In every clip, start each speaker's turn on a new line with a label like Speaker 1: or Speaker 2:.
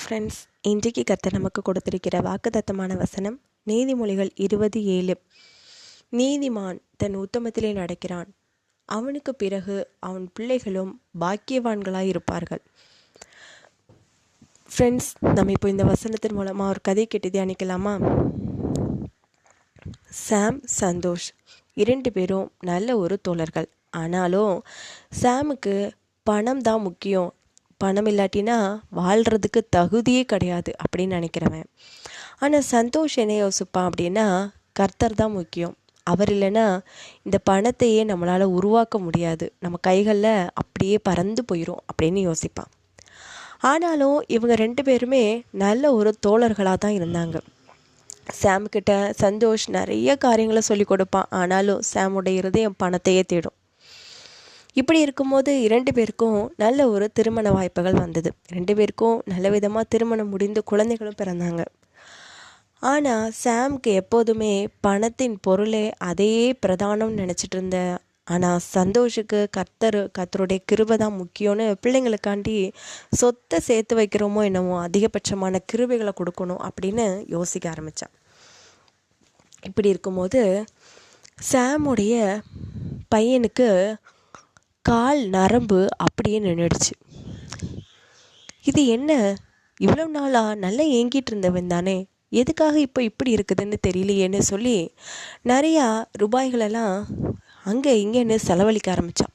Speaker 1: Friends இன்றைக்கு கர்த்தர் நமக்கு கொடுத்திருக்கிற வாக்குதத்தமான வசனம் நீதிமொழிகள் இருபது ஏழு நீதிமான் தன் உத்தமத்திலே நடக்கிறான். அவனுக்கு பிறகு அவன் பிள்ளைகளும் பாக்கியவான்களாய் இருப்பார்கள். ஃப்ரெண்ட்ஸ் நம்ம இப்போ இந்த வசனத்தின் மூலமாக ஒரு கதை கேட்டு தியானிக்கலாமா? சாம் சந்தோஷ் இரண்டு பேரும் நல்ல ஒரு தோழர்கள். ஆனாலும் சாமுக்கு பணம் தான் முக்கியம். பணம் இல்லாட்டினா வாழ்கிறதுக்கு தகுதியே கிடையாது அப்படின்னு நினைக்கிறவன். ஆனால் சந்தோஷ் என்ன யோசிப்பான் அப்படின்னா கர்த்தர் தான் முக்கியம். அவர் இல்லைன்னா இந்த பணத்தையே நம்மளால் உருவாக்க முடியாது. நம்ம கைகளில் அப்படியே பறந்து போயிடும் அப்படின்னு யோசிப்பான். ஆனாலும் இவங்க ரெண்டு பேருமே நல்ல ஒரு தோழர்களாக தான் இருந்தாங்க. சாம்கிட்ட சந்தோஷ் நிறைய காரியங்களை சொல்லி கொடுப்பான். ஆனாலும் சாமுடைய இருதயம் பணத்தையே தேடும். இப்படி இருக்கும்போது இரண்டு பேருக்கும் நல்ல ஒரு திருமண வாய்ப்புகள் வந்தது. ரெண்டு பேருக்கும் நல்ல விதமாக திருமணம் முடிந்து குழந்தைகளும் பிறந்தாங்க. ஆனால் சாம்க்கு எப்போதுமே பணத்தின் பொருளே அதே பிரதானம் நினச்சிட்டு இருந்த ஆனால் சந்தோஷுக்கு கர்த்தர் கர்த்தருடைய கிருபை தான் முக்கியம்னு பிள்ளைங்களுக்காண்டி சொத்தை சேர்த்து வைக்கிறோமோ என்னமோ அதிகபட்சமான கிருபைகளை கொடுக்கணும் அப்படின்னு யோசிக்க ஆரம்பித்தான் இப்படி இருக்கும்போது சாமுடைய பையனுக்கு கால் நரம்பு அப்படியே நின்றுடுச்சு இது என்ன? இவ்வளோ நாளாக நல்லா ஏங்கிட்டு இருந்தவன் தானே? எதுக்காக இப்போ இப்படி இருக்குதுன்னு தெரியலையேன்னு சொல்லி நிறையா ரூபாய்களெல்லாம் அங்கே இங்கேன்னு செலவழிக்க ஆரம்பித்தான்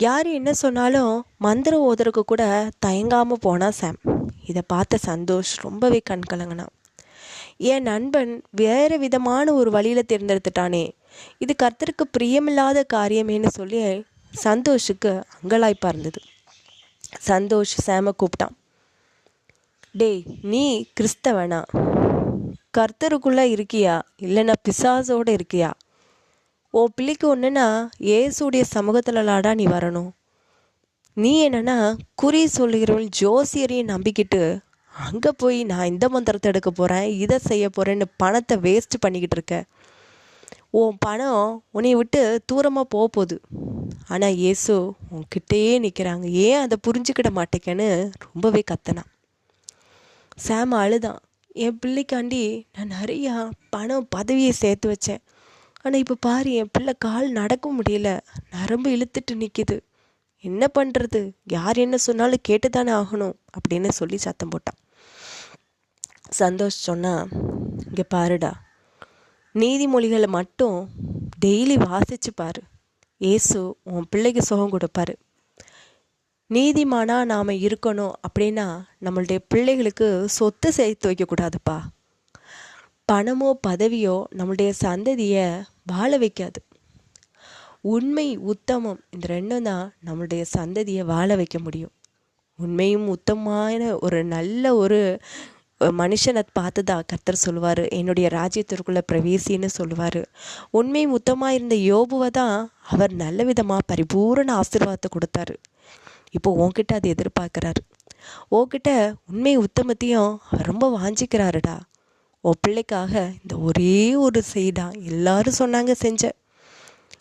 Speaker 1: யார் என்ன சொன்னாலும் மந்திரம் ஓதுறதுக்கு கூட தயங்காமல் போனால் சாம். இதை பார்த்த சந்தோஷ் ரொம்பவே கண் கலங்கினான் என் நண்பன் வேறு விதமான ஒரு வழியில் தேர்ந்தெடுத்துட்டானே. இது கர்த்தருக்கு பிரியமில்லாத காரியமேன்னு சொல்லி சந்தோஷுக்கு அங்கலாய்ப்பாக இருந்தது சந்தோஷ் சேம கூப்பிட்டான் டேய் நீ கிறிஸ்தவனா? கர்த்தருக்குள்ளே இருக்கியா? இல்லைன்னா பிசாசோடு இருக்கியா? ஓ பிள்ளைக்கு ஒன்றுனா ஏசுடைய சமூகத்துலலாடா நீ வரணும். நீ என்னன்னா குறி சொல்லுகிறவள் ஜோசியரையும் நம்பிக்கிட்டு அங்கே போய் நான் இந்த மந்திரத்தை எடுக்க போகிறேன் இதை செய்ய போகிறேன்னு பணத்தை வேஸ்ட் பண்ணிக்கிட்டு இருக்கேன் உன் பணம் உன்னை விட்டு தூரமாக போக போகுது ஆனால் இயேசு உன்கிட்டயே நிற்கிறாங்க ஏன் அதை புரிஞ்சுக்கிட மாட்டேங்கன்னு ரொம்பவே கத்தனான் சாம் அழுதான். என் பிள்ளைக்காண்டி நான் நிறையா பணம் பதவியை சேர்த்து வச்சேன். ஆனால் இப்போ பாரு என் பிள்ளை கால் நடக்க முடியல. நரம்பு இழுத்துட்டு நிற்கிது என்ன பண்ணுறது யார் என்ன சொன்னாலும் கேட்டு தானே ஆகணும் அப்படின்னு சொல்லி சத்தம் போட்டான். சந்தோஷ் சொன்னால் இங்கே பாருடா நீதிமொழிகளை மட்டும் டெய்லி வாசிச்சு பாரு. ஏசு உன் பிள்ளைக்கு சுகம் கொடுப்பாரு. நீதிமானாக நாம் இருக்கணும் அப்படின்னா நம்மளுடைய பிள்ளைகளுக்கு சொத்து சேர்த்து வைக்கக்கூடாதுப்பா பணமோ பதவியோ நம்மளுடைய சந்ததியை வாழ வைக்காது. உண்மை உத்தமம் இந்த ரெண்டும் தான் நம்மளுடைய சந்ததியை வாழ வைக்க முடியும். உண்மையும் உத்தமான ஒரு நல்ல ஒரு மனுஷனை பார்த்து தான் கர்த்தர் சொல்லுவார் என்னுடைய ராஜ்யத்திற்குள்ளே பிரவேசின்னு சொல்லுவார். உண்மை முத்தமாக இருந்த யோபுவை தான் அவர் நல்ல விதமாக பரிபூரண ஆசீர்வாதத்தை கொடுத்தாரு. இப்போ உன்கிட்ட அதை எதிர்பார்க்குறாரு. உன்கிட்ட உண்மை உத்தமத்தையும் ரொம்ப வாஞ்சிக்கிறாருடா. உன் பிள்ளைக்காக இந்த ஒரே ஒரு செய்தான். எல்லாரும் சொன்னாங்க செஞ்ச.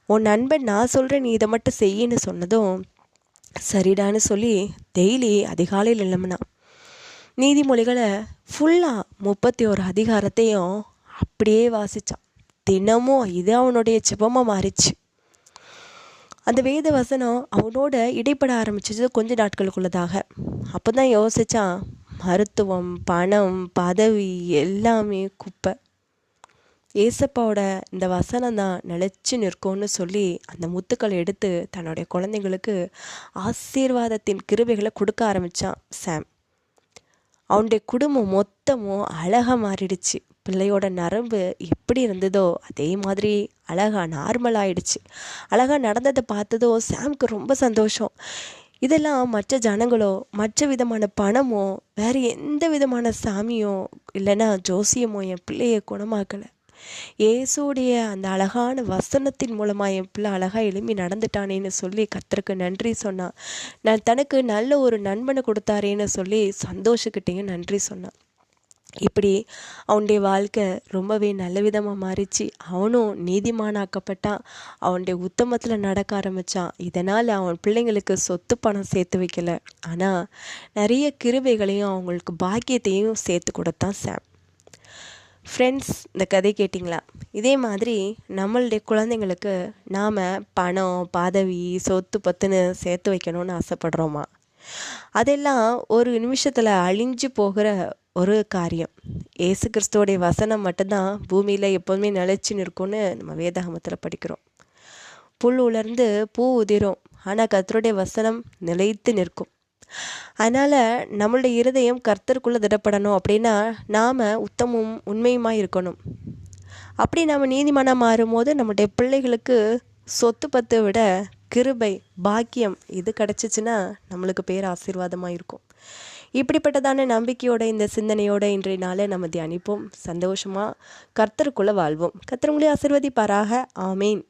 Speaker 1: உன் நண்பன் நான் சொல்கிறேன் நீ இதை மட்டும் செய்யின்னு சொன்னதும் சரிடான்னு சொல்லி டெய்லி அதிகாலையில் எழும்பினா நீதிமொழிகளை ஃபுல்லாக முப்பத்தி ஒரு அதிகாரத்தையும் அப்படியே வாசித்தான் தினமும் இது அவனுடைய சிவமாக மாறிச்சு. அந்த வேத வசனம் அவனோட இடைப்பட ஆரம்பிச்சது கொஞ்ச நாட்களுக்குள்ளதாக. அப்போ தான் யோசித்தான் மருத்துவம் பணம் பதவி எல்லாமே குப்பை. ஏசப்பாவோட இந்த வசனம் தான் நிலச்சி நிற்கும்னு சொல்லி அந்த முத்துக்களை எடுத்து தன்னுடைய குழந்தைங்களுக்கு ஆசீர்வாதத்தின் கிருபைகளை கொடுக்க ஆரம்பித்தான் சாம். அவனுடைய குடும்பம் மொத்தமும் அழகாக மாறிடுச்சு. பிள்ளையோட நரம்பு எப்படி இருந்ததோ அதே மாதிரி அழகாக நார்மல் ஆயிடுச்சு. அழகாக நடந்ததை பார்த்ததோ சாம்க்கு ரொம்ப சந்தோஷம். இதெல்லாம் மற்ற ஜனங்களோ மற்ற விதமான பணமோ வேறு எந்த விதமான சாமியோ இல்லைன்னா ஜோசியமோ என் பிள்ளையை குணமாக்கலை. இயேசுடைய அந்த அழகான வசனத்தின் மூலமாக என் பிள்ளை அழகாக எழுப்பி நடந்துட்டானேன்னு சொல்லி கத்தருக்கு நன்றி சொன்னான் நான் தனக்கு நல்ல ஒரு நண்பனை கொடுத்தாரேன்னு சொல்லி சந்தோஷக்கிட்டேயும் நன்றி சொன்னான். இப்படி அவனுடைய வாழ்க்கை ரொம்பவே நல்ல விதமாக மாறிச்சு. அவனும் நீதிமானாக்கப்பட்டான். அவனுடைய உத்தமத்தில் நடக்க ஆரம்பித்தான் இதனால் அவன் பிள்ளைங்களுக்கு சொத்து பணம் சேர்த்து வைக்கல. ஆனால் நிறைய கிருவைகளையும் அவங்களுக்கு பாக்கியத்தையும் சேர்த்து கொடுத்தான் சாம். ஃப்ரெண்ட்ஸ் இந்த கதை கேட்டிங்களா? இதே மாதிரி நம்மளுடைய குழந்தைங்களுக்கு நாம் பணம் பதவி சொத்து பத்துன்னு சேர்த்து வைக்கணும்னு ஆசைப்படுறோமா? அதெல்லாம் ஒரு நிமிஷத்தில் அழிஞ்சு போகிற ஒரு காரியம். ஏசு கிறிஸ்துவோடைய வசனம் மட்டும்தான் பூமியில் எப்போதுமே நிலைச்சு நிற்கும்னு நம்ம வேதாகமத்தில் படிக்கிறோம். புல் உலர்ந்து பூ உதிரும். ஆனால் கர்த்தருடைய வசனம் நிலைத்து நிற்கும். அதனால் நம்மளுடைய இருதயம் கர்த்தருக்குள்ளே திடப்படணும் அப்படின்னா நாம் உத்தமும் உண்மையுமாக இருக்கணும். அப்படி நாம் நீதிமானாக மாறும்போது நம்மளுடைய பிள்ளைகளுக்கு சொத்து பத்தை விட கிருபை பாக்கியம் இது கிடச்சிச்சின்னா நம்மளுக்கு பேர் ஆசீர்வாதமாக இருக்கும். இப்படிப்பட்டதான நம்பிக்கையோட இந்த சிந்தனையோட இன்றைய நாளை நம்ம தியானிப்போம். சந்தோஷமாக கர்த்தருக்குள்ளே வாழ்வோம். கர்த்தர் உங்களை ஆசீர்வதிப்பாராக. ஆமேன்.